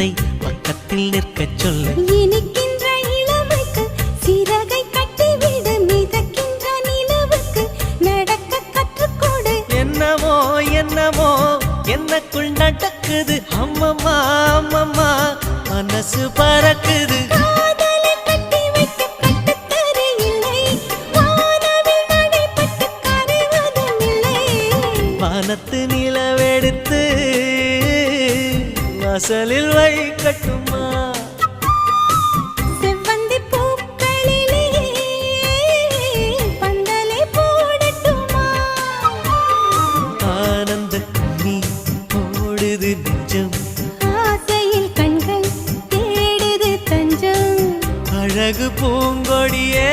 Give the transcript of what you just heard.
மெத்தை பக்கத்தில் நிற்கச் சொல்லு இனிக்கின்ற இளமைக்கு சிறகை கட்டிவிடு மிதக்கின்ற நிலவுக்கு நடக்க கற்றுக்கொடு. என்னமோ என்னமோ என்னக்குள் நடக்குது. அம்மம்மா அம்மம்மா மனசு பறக்குது. வானத்து நிலவெடுத்து வாசலில் வைக்கட்டுமா? அழகு பூங்கொடியே